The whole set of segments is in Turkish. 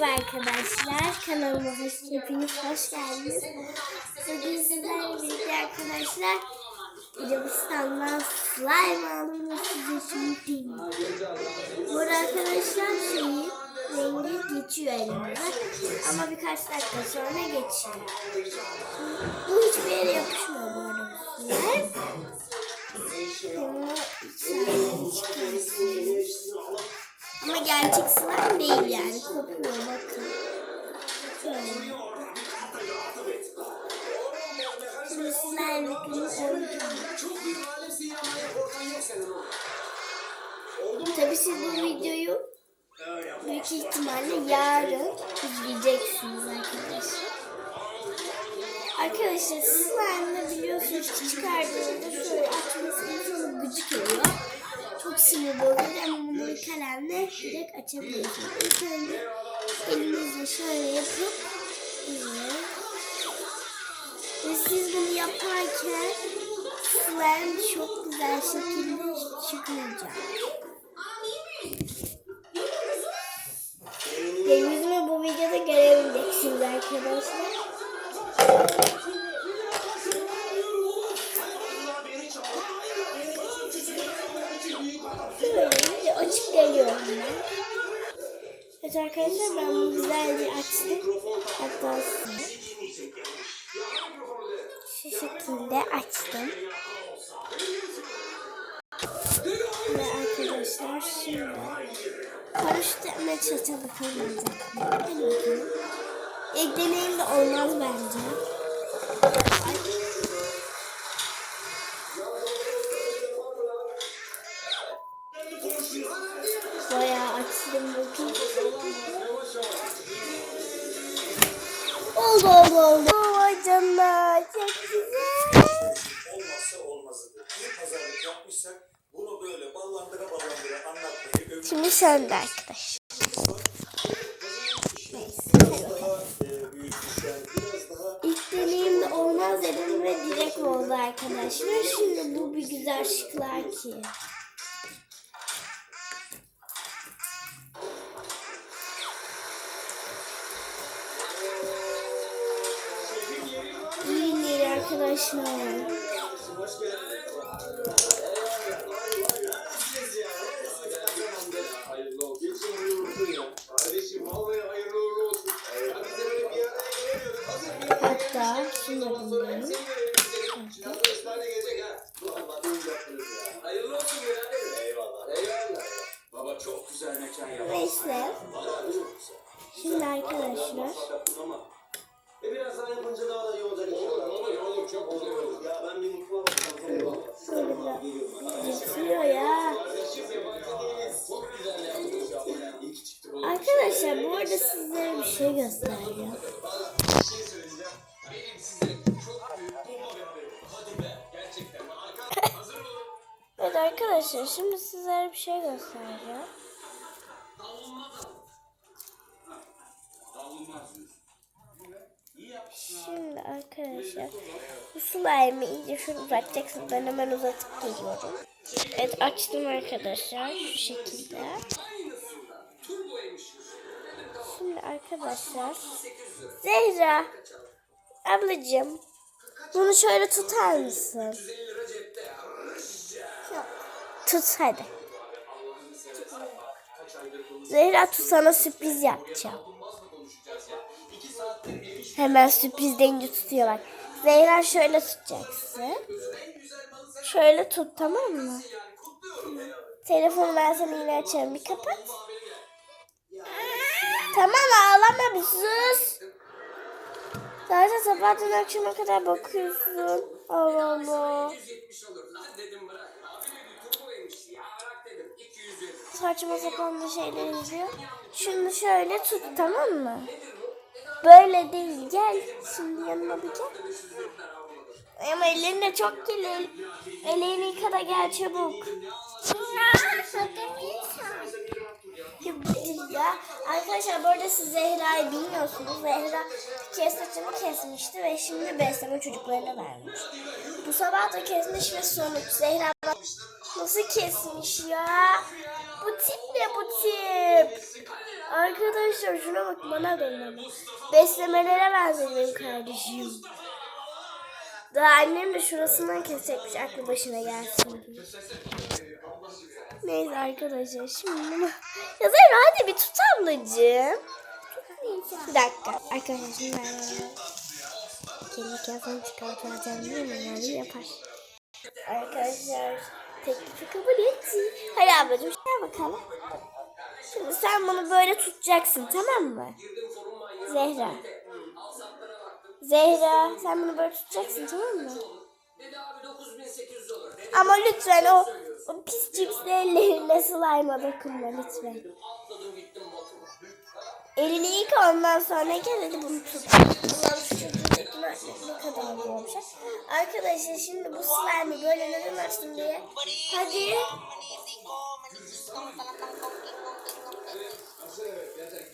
Merhaba arkadaşlar, kanalıma hoş, hepiniz hoş geldiniz. Bugün sizlerle birlikte arkadaşlar Arabistan'dan slime aldım size şimdi. Bu arkadaşlar şeyi rengi geçiyor elimde ama birkaç dakika sonra geçiyor. Bu hiçbir yere yapışmıyor bu arada. Bunu içine çıkarsınız. Ama gerçek slime değil yani. Siz bu videoyu büyük ihtimalle yarın izleyeceksiniz arkadaşlar. Arkadaşlar slime biliyorsunuz ki çıkardığınızda şöyle açması insanı gıcık oluyor. Çok sinir bozucu ama bunu kalemle direkt açabiliyorsunuz. İlk önce elinizle şöyle yapıp. Ve siz bunu yaparken slime çok güzel şekilde çıkacak. Arkadaşlar. Böyle açıp geliyorum ben. Evet arkadaşlar ben bunu güzelce açtım. Hatta şu şekilde açtım. Ve arkadaşlar şimdi bakalım olacak mı? Hadi. İlk deneyim de olmaz bence. Ay. Bayağı açtım bakın. Oldu oldu oldu. Vay canına çok güzel. olmazsa olmazıdır. İyi pazarlık yapmışsak bunu böyle ballandıra ballandıra anlatmayı Şimdi sen de arkadaş. Arkadaşlar. Şimdi bu bir güzel şıklar ki. İyi arkadaşlar. hayırlı olsun. Geçin uyursun Arkadaşlar bu arada sizlere bir şey göstereceğim. Evet arkadaşlar şimdi sizlere bir şey göstereceğim. Şimdi arkadaşlar bu slime'ı iyice şunu uzatacaksınız. Ben hemen uzatıp geliyorum. Evet açtım arkadaşlar şu şekilde. Şimdi arkadaşlar Zehra ablacığım bunu şöyle tutar mısın? Tut hadi. Zehra tut sana sürpriz yapacağım. Hemen sürpriz deyince tutuyor bak. Zehra şöyle tutacaksın. Şöyle tut tamam mı? Telefonu ben sana yine açarım. Bir kapat. Tamam ağlama bir sus. Zaten sabahtan akşama kadar bakıyorsun. Allah Allah. 170 olur. Lan dedim bırak. Abi dedi turboymuş ya. Bırak dedim. 270. Saçma sapan bir şeyler izliyor. Şunu şöyle tut tamam mı? Böyle değil gel. Şimdi yanıma bir gel. Ama ellerin de çok kirli. Ellerini yıka da gel çabuk. Arkadaşlar bu arada siz Zehra'yı bilmiyorsunuz. Zehra bir saçını kesmişti ve şimdi besleme çocuklarına vermiş. Bu sabah da kesmiş ve sonuç Zehra nasıl kesmiş ya? Bu tip ne bu tip? Arkadaşlar şuna bak bana dönme. Beslemelere benziyor benim kardeşim. Daha annem de şurasından kesecekmiş aklı başına gelsin diye. Neyse arkadaşlar şimdi bunu... Ya Zehra hadi bir tut ablacığım. Bir dakika arkadaşlar şimdi ben kendi kıyafetimi çıkartacağım mi? Yani yapar. Arkadaşlar teklifi kabul etti. Hadi ablacığım gel bakalım. Şimdi sen bunu böyle tutacaksın tamam mı? Zehra. Zehra sen bunu böyle tutacaksın tamam mı? Dedi abi 9800 olur. Dedi Ama lütfen o, o pis cipsli ellerinle slime'a dokunma lütfen. Elini yık ondan sonra gel hadi bunu tut. Ulan şu çocuğun ne, kadar diyormuş. Arkadaşlar şimdi bu slime'ı böyle neden açtım diye. Hadi.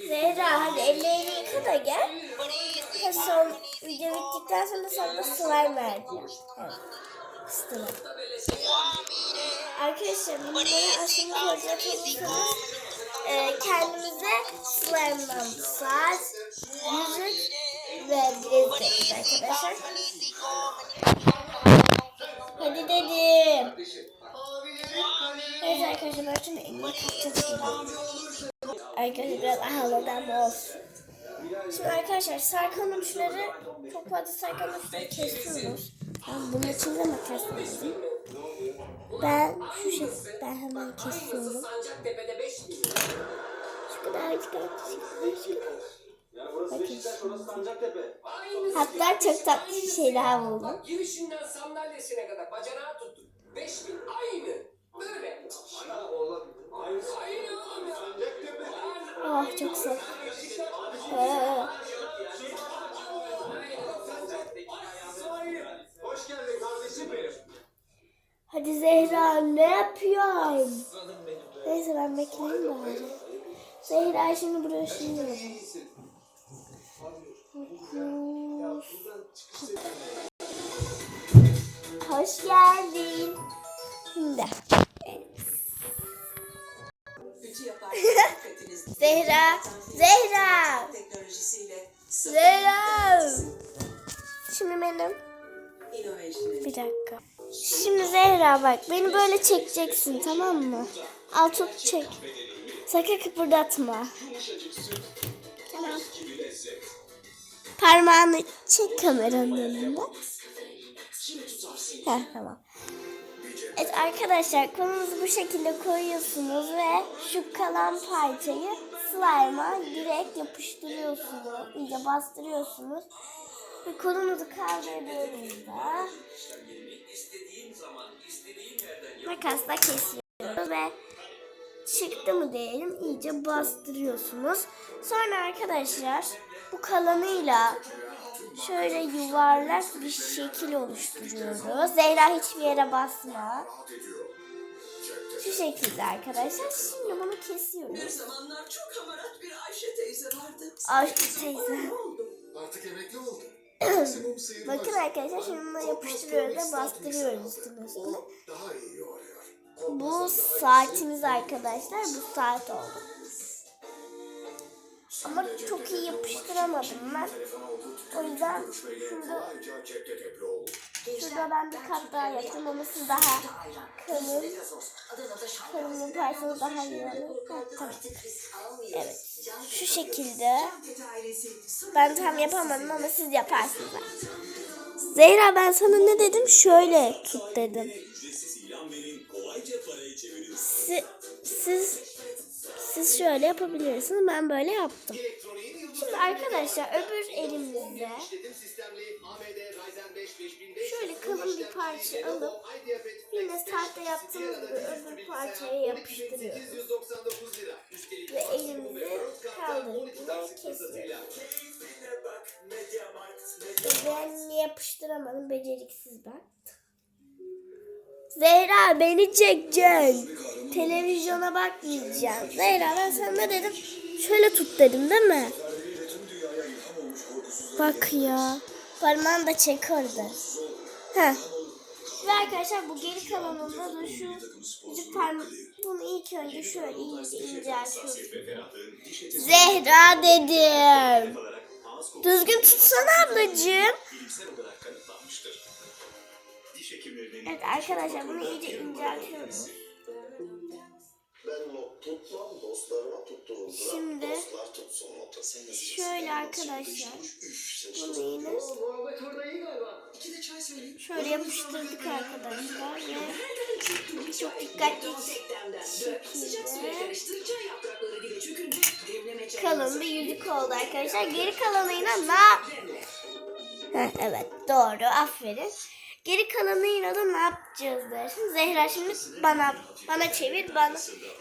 Zehra hadi ellerini yıka da gel. Ha, son video bittikten sonra sana slime vereceğim. Evet. Slime. Arkadaşlar bunları aşımı koyacak olursanız e, kendimize slime'dan saat, yüzük ve bilezik arkadaşlar. Hadi dedim. Evet arkadaşlar şimdi elimi kapatacağım. Arkadaşlar biraz havadan olsun. Şimdi arkadaşlar sarkan uçları çok fazla sarkan uçları kesiyoruz. Ben bunun için de makas lazım. Ben şu şekilde ben hemen kesiyorum. Sancaktepe'de 5000 Şu kadarcık artık. Sancaktepe. Aynı Hatta çok tatlı şey daha buldum. girişinden sandalyesine kadar bacanağı çok soğuk. Ee. Hadi Zehra ne yapıyorsun? Neyse ben bekleyeyim bari. Zehra şimdi buraya sürüyorum. Hoş geldin. Şimdi. Zehra. Zehra. Zehra. Şimdi benim. Bir dakika. Şimdi Zehra bak beni böyle çekeceksin tamam mı? Al tut çek. Sakın kıpırdatma. Tamam. Parmağını çek kameranın önünde. Heh, tamam. Evet arkadaşlar konumuzu bu şekilde koyuyorsunuz ve şu kalan parçayı slime'a direkt yapıştırıyorsunuz. iyice bastırıyorsunuz. Ve kolumuzu kaldırdığımızda makasla kesiyoruz ve çıktı mı diyelim iyice bastırıyorsunuz. Sonra arkadaşlar bu kalanıyla şöyle yuvarlak bir şekil oluşturuyoruz. Zehra hiçbir yere basma. Şu şekilde arkadaşlar. Şimdi bunu Bir kesiyoruz. zamanlar çok hamarat bir Ayşe teyze vardı. Ayşe teyze. Ne oldu? Artık emekli sıyrılmaz. Bakın arkadaşlar şimdi bunu yapıştırıyoruz ve bastırıyoruz üstüne üstüne. Bu saatimiz arkadaşlar. Bu saat oldu. Ama çok iyi yapıştıramadım ben. O yüzden şurada, şurada ben bir kat daha yaptım ama siz daha kalın, kalın parçanız daha iyi olur. Tamam. Evet. Şu şekilde. Ben tam yapamadım ama siz yaparsınız. Zehra ben sana ne dedim? Şöyle tut dedim. Siz, siz, siz şöyle yapabilirsiniz. Ben böyle yaptım. Şimdi arkadaşlar öbür elimizde şöyle kalın bir parça alıp yine saatte yaptığımız gibi öbür parçaya yapıştırıyoruz. Ve elimizi kaldırdığında kesiyoruz. Ben yapıştıramadım beceriksiz ben. Zehra beni çekeceksin. Televizyona bakmayacağım. Zehra ben sana dedim? Şöyle tut dedim değil mi? Bak ya. Parmağını da çek. Heh. Ve arkadaşlar bu geri kalanında da şu yüzük parmak bunu ilk önce şöyle iyice inceltiyoruz. Zehra dedim. Düzgün tutsana ablacığım. Evet arkadaşlar bunu iyice inceltiyoruz. Şimdi şöyle arkadaşlar bunu yine şöyle yapıştırdık arkadaşlar ve çok dikkatli şekilde kalın bir yüzük oldu arkadaşlar. Geri kalanıyla ne evet doğru. Aferin. Geri kalanıyla da ne yapacağız dersin. Zehra şimdi bana bana çevir bana.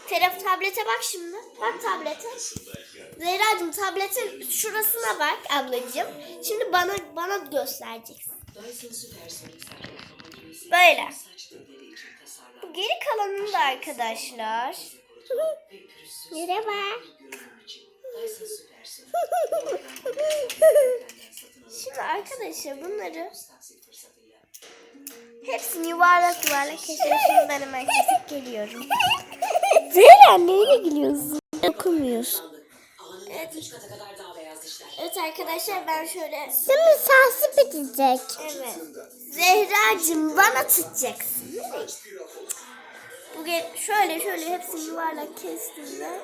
Telef tablete bak şimdi. Bak tablete. Zehracığım tabletin şurasına bak ablacığım. Şimdi bana bana göstereceksin. Böyle. Bu geri kalanını da arkadaşlar. Merhaba. Şimdi arkadaşlar bunları hepsini yuvarlak yuvarlak kesiyorum. Şimdi ben hemen kesip geliyorum. Zehra neyle gülüyorsun? Okumuyorsun. dişler. Evet arkadaşlar ben şöyle... Şimdi sensi bitecek. Evet. Zehracığım bana tutacaksın. Bu ge- şöyle şöyle hepsini yuvarlak kestim ve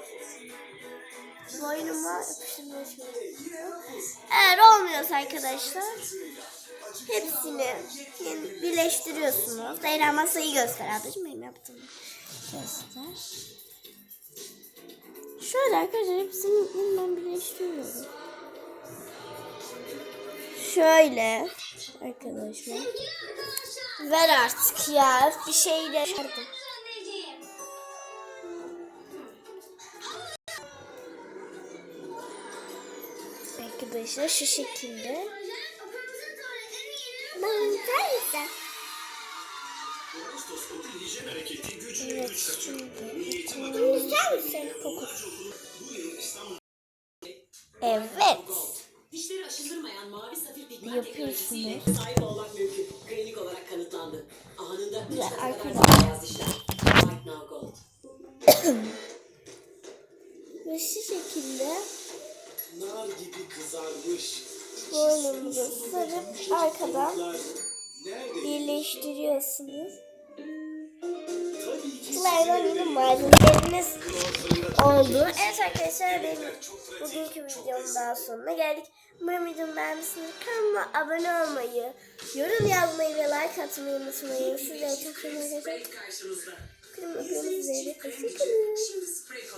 boynuma yapıştırmaya çalışıyorum. Eğer olmuyorsa arkadaşlar hepsini birleştiriyorsunuz. Zehra masayı göster ablacığım benim yaptığımı. Göster. Şöyle arkadaşlar hepsini yeniden birleştiriyorum. Şöyle arkadaşlar. Ver artık ya bir şey de. Arkadaşlar şu şekilde. Ben güzel Otoskopu hijyen hareketi gücüne Evet güç katıyor. şimdi. Milli Eğitim Güzel misin Evet. Dişleri aşındırmayan mavi safir pigment teknolojisiyle sahip sarıp arkadan birleştiriyorsunuz. Slime'ın malzemeleriniz oldu. Evet arkadaşlar benim bugünkü videomun daha sonuna geldik. Umarım videomu beğenmişsiniz. Kanalıma abone olmayı, yorum yazmayı ve like atmayı unutmayın. Sizleri çok arkadaşlar. Karşınızda. Kırmızı hoşçakalın. Şimdi sprey